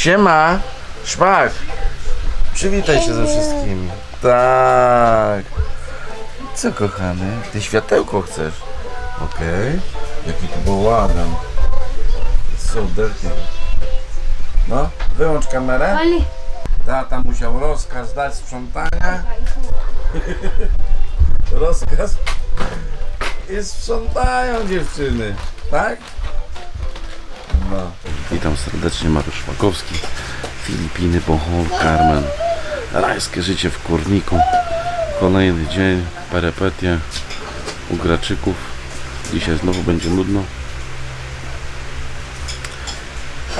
Siema! Szpak! Przywitaj się ze wszystkimi. Tak. Co kochany? Ty światełko chcesz? Okej. Jaki to był ładny. So dirty. No, wyłącz kamerę. Tata musiał rozkaz dać sprzątania. rozkaz. I sprzątają dziewczyny, tak? Witam serdecznie, Mariusz Szpakowski. Filipiny, Bohol, Carmen. Rajskie życie w kurniku. Kolejny dzień, perepetie u graczyków. Dzisiaj znowu będzie nudno.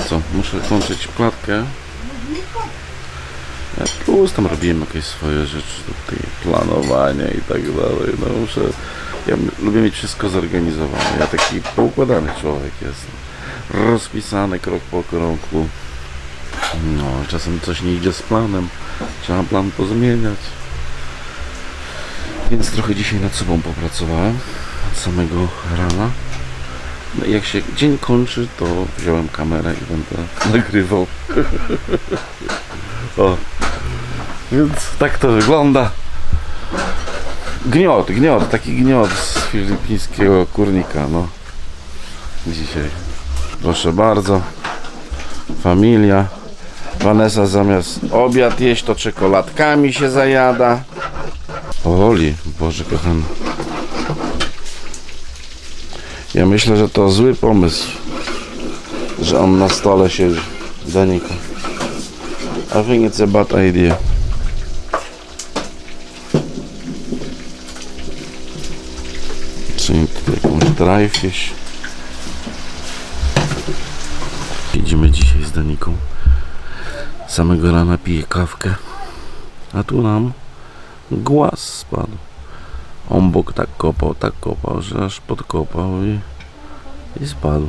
Co, muszę kończyć klatkę. Ja plus tam robiłem jakieś swoje rzeczy, tutaj planowanie i tak dalej. No muszę, ja lubię mieć wszystko zorganizowane. Ja taki poukładany człowiek jestem. Rozpisany krok po kroku. No, czasem coś nie idzie z planem. Trzeba plan pozmieniać. Więc trochę dzisiaj nad sobą popracowałem. Od samego rana. No jak się dzień kończy, to wziąłem kamerę i będę nagrywał. o. Więc tak to wygląda. Gniot, gniot, taki gniot z filipińskiego kurnika, no. Dzisiaj. Proszę bardzo. Familia. Vanessa zamiast obiad jeść, to czekoladkami się zajada. Oli, Boże kochany. Ja myślę, że to zły pomysł, że on na stole siedzi. Danika. I think it's a bad idea. Czyli tutaj jakąś fish. Siedzimy dzisiaj z Daniką. Samego rana piję kawkę. A tu nam głaz spadł. On bok tak kopał, tak kopał, że aż podkopał i, i spadł.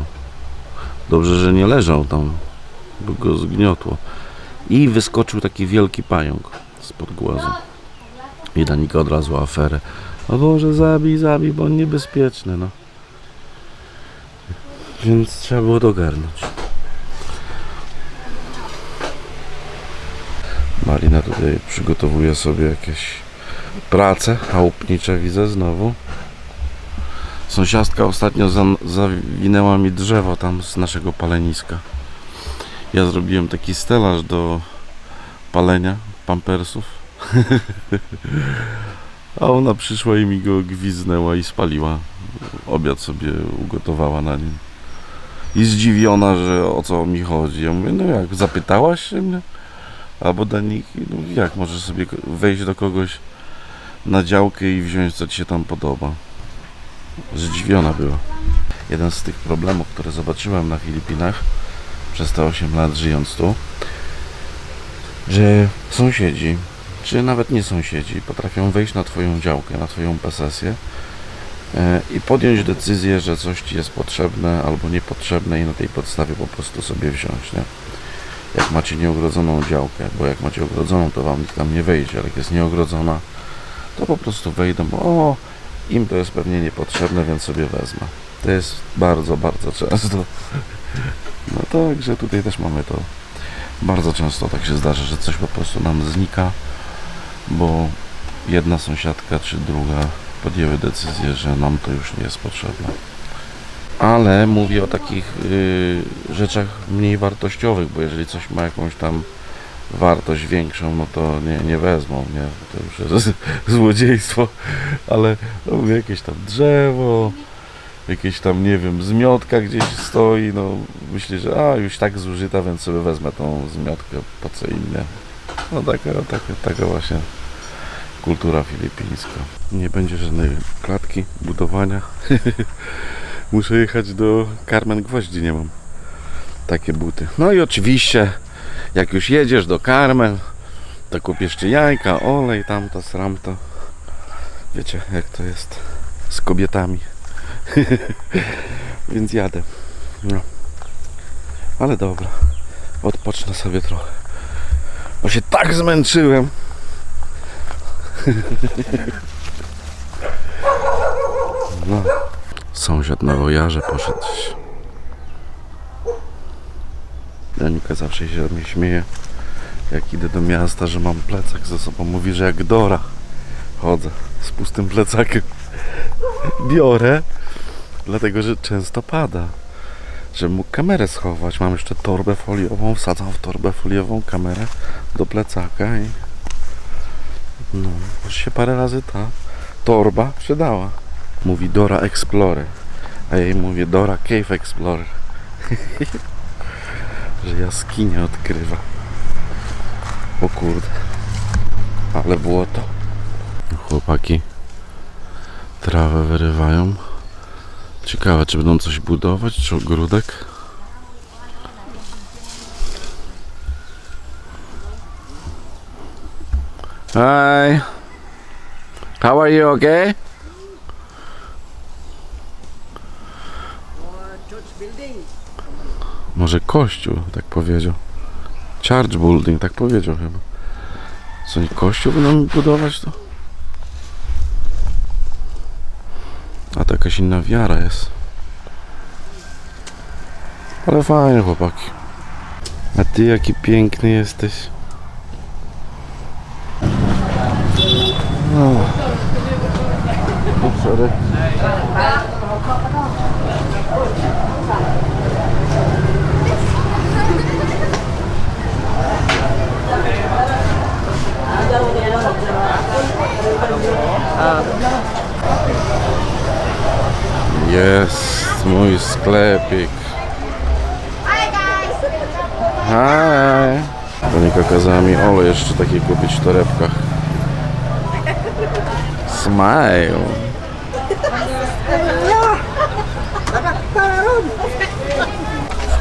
Dobrze, że nie leżał tam, bo go zgniotło. I wyskoczył taki wielki pająk spod głazu. I Danika od razu aferę. O Boże, zabij, zabij, bo on niebezpieczny, no. Więc trzeba było dogarnąć. Marina tutaj przygotowuje sobie jakieś prace chałupnicze, widzę znowu. Sąsiadka ostatnio za, zawinęła mi drzewo tam z naszego paleniska. Ja zrobiłem taki stelaż do palenia pampersów. A ona przyszła i mi go gwiznęła i spaliła. Obiad sobie ugotowała na nim. I zdziwiona, że o co mi chodzi. Ja mówię, no jak, zapytałaś się mnie? Albo Danik, no jak możesz sobie wejść do kogoś na działkę i wziąć co ci się tam podoba. Zdziwiona była. Jeden z tych problemów, które zobaczyłem na Filipinach przez te 8 lat żyjąc tu, że sąsiedzi, czy nawet nie sąsiedzi, potrafią wejść na Twoją działkę, na Twoją posesję e, i podjąć decyzję, że coś Ci jest potrzebne albo niepotrzebne i na tej podstawie po prostu sobie wziąć, nie? Jak macie nieogrodzoną działkę, bo jak macie ogrodzoną, to Wam nikt tam nie wejdzie, ale jak jest nieogrodzona, to po prostu wejdą, bo o, im to jest pewnie niepotrzebne, więc sobie wezmę. To jest bardzo, bardzo często. No także tutaj też mamy to. Bardzo często tak się zdarza, że coś po prostu nam znika, bo jedna sąsiadka czy druga podjęły decyzję, że nam to już nie jest potrzebne. Ale mówię o takich y, rzeczach mniej wartościowych, bo jeżeli coś ma jakąś tam wartość większą, no to nie, nie wezmą, nie? To już jest złodziejstwo, ale no, jakieś tam drzewo, jakieś tam, nie wiem, zmiotka gdzieś stoi, no myślę, że a, już tak zużyta, więc sobie wezmę tą zmiotkę, po co inne. No taka, taka, taka właśnie kultura filipińska. Nie będzie żadnej klatki, budowania. Muszę jechać do Carmen Gwoździ, nie mam. Takie buty. No i oczywiście, jak już jedziesz do Carmen, to kupisz czy jajka, olej, tamto, sramto. Wiecie, jak to jest z kobietami. Więc jadę. No. Ale dobra. Odpocznę sobie trochę. Bo się tak zmęczyłem. No. Sąsiad na wojarze poszedł. Janika zawsze się mnie śmieje, jak idę do miasta, że mam plecak ze sobą. Mówi, że jak Dora chodzę z pustym plecakiem. Biorę, dlatego że często pada. Żebym mógł kamerę schować. Mam jeszcze torbę foliową, wsadzam w torbę foliową kamerę do plecaka i no, już się parę razy ta torba przydała. Mówi Dora Explorer, a ja jej mówię Dora Cave Explorer. Że jaskinie odkrywa. O kurde. Ale było to. Chłopaki trawę wyrywają. Ciekawe, czy będą coś budować, czy ogródek. Hi. How are you, okay? Może kościół, tak powiedział. Church building, tak powiedział chyba. Co, nie kościół będą budować to? A to jakaś inna wiara jest. Ale fajnie, chłopaki. A ty jaki piękny jesteś. No. Sorry. Jest mój sklepik. Hi. Monika kazała mi olej jeszcze taki kupić w torebkach. Smile.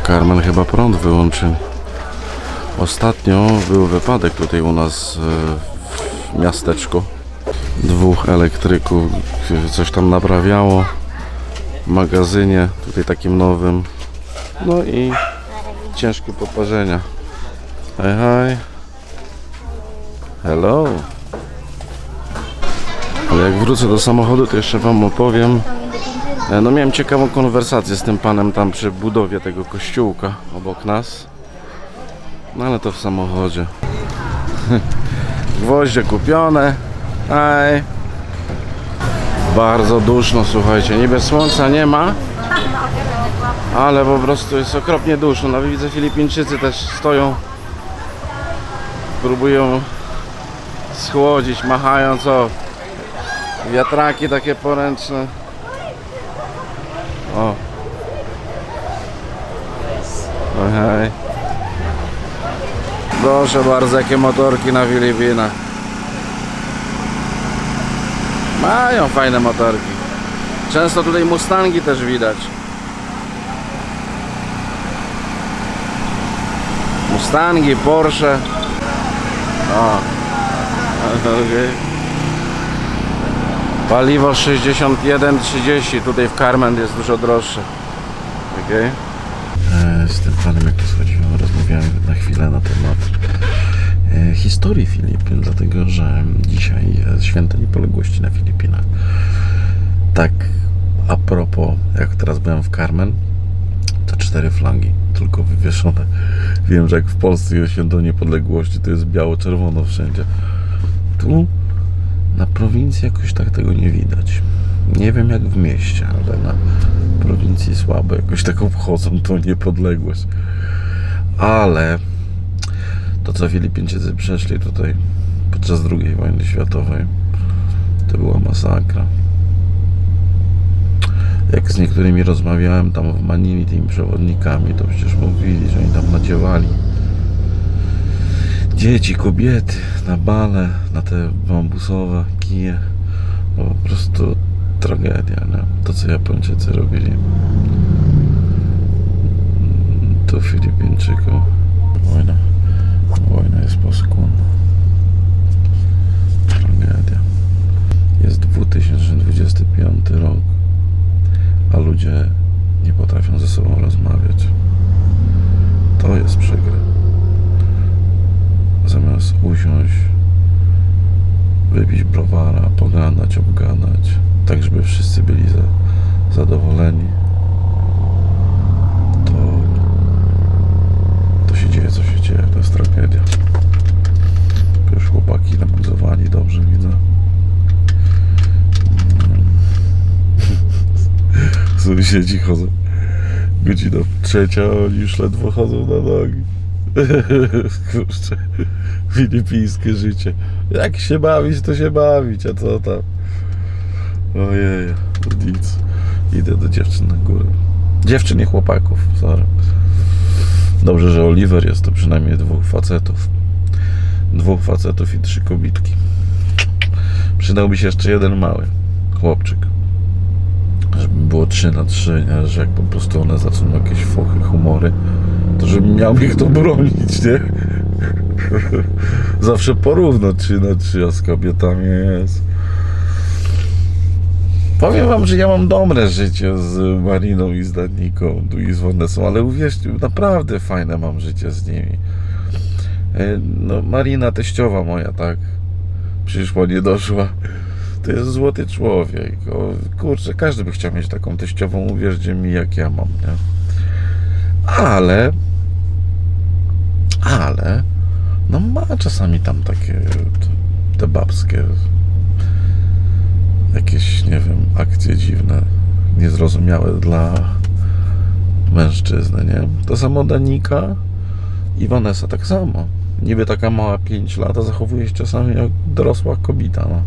W Carmen chyba prąd wyłączyli. Ostatnio był wypadek tutaj u nas e, w miasteczku. Dwóch elektryków coś tam naprawiało w magazynie, tutaj takim nowym. No i ciężkie poparzenia. Hi, hi. Hello. Ale jak wrócę do samochodu, to jeszcze Wam opowiem. E, No miałem ciekawą konwersację z tym panem tam przy budowie tego kościółka obok nas. No ale to w samochodzie. Gwoździe kupione. Hej. Bardzo duszno, słuchajcie. Niby słońca nie ma, ale po prostu jest okropnie duszno. No widzę Filipińczycy też stoją, próbują schłodzić, machając o wiatraki takie poręczne. O. Oj, hej. Proszę bardzo, jakie motorki na Filipinach. Mają fajne motorki. Często tutaj Mustangi też widać. Mustangi, Porsche. O. Okay. Paliwo 61,30. Tutaj w Carmen jest dużo droższe. Okay. Z tym panem jak historii Filipin, dlatego że dzisiaj jest święto niepodległości na Filipinach. Tak a propos, jak teraz byłem w Carmen, to cztery flagi tylko wywieszone. Wiem, że jak w Polsce jest święto niepodległości, to jest biało-czerwono wszędzie. Tu na prowincji jakoś tak tego nie widać. Nie wiem jak w mieście, ale na prowincji słabo jakoś tak obchodzą tą niepodległość. Ale to co Filipińczycy przeszli tutaj podczas II wojny światowej, to była masakra. Jak z niektórymi rozmawiałem tam w Manili, tymi przewodnikami, to przecież mówili, że oni tam nadziewali dzieci, kobiety na bale, na te bambusowe kije. No po prostu tragedia, nie? To co Japończycy robili. To Filipińczyków. Wojna. Jest. Tragedia. Jest 2025 rok, a ludzie nie potrafią ze sobą rozmawiać. To jest przykre. Zamiast usiąść, wypić browara, pogadać, obgadać, tak żeby wszyscy byli za, zadowoleni, to, to sąsiedzi chodzą. Godzina trzecia, oni już ledwo chodzą na nogi. Kurczę, filipijskie życie. Jak się bawić, to się bawić, a co tam? Ojej, nic. Idę do dziewczyn na górę. Dziewczyn i chłopaków, sorry. Dobrze, że Oliver jest to przynajmniej dwóch facetów. Dwóch facetów i trzy kobitki. Przydałby się jeszcze jeden mały chłopczyk. Było 3 na 3, nie? że jak po prostu one zaczną jakieś fochy, humory, to żebym miał ich to bronić, nie? Zawsze porówno 3 na 3, a z kobietami jest. Powiem wam, że ja mam dobre życie z Mariną i z Daniką i z Vanessą, ale uwierzcie, naprawdę fajne mam życie z nimi. E, No, Marina teściowa moja, tak? Przyszła, nie doszła. To jest złoty człowiek. O, kurczę, każdy by chciał mieć taką teściową, uwierzcie mi, jak ja mam, nie? Ale, ale, no ma czasami tam takie te, babskie jakieś, nie wiem, akcje dziwne, niezrozumiałe dla mężczyzny, nie? To samo Danika i Vanessa tak samo. Niby taka mała 5 lat, a zachowuje się czasami jak dorosła kobieta, no.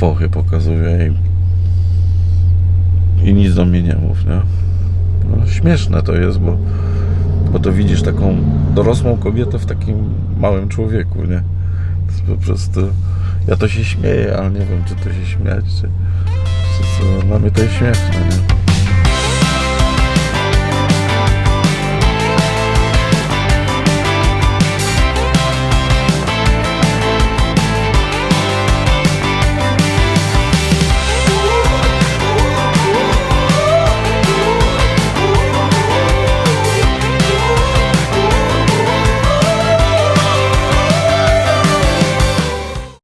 Fochy pokazuje i, i nic do mnie nie mów, nie? No, śmieszne to jest, bo, bo to widzisz taką dorosłą kobietę w takim małym człowieku, nie? Po prostu... Ja to się śmieję, ale nie wiem, czy to się śmiać, czy... czy co. Dla mnie to jest śmieszne, nie?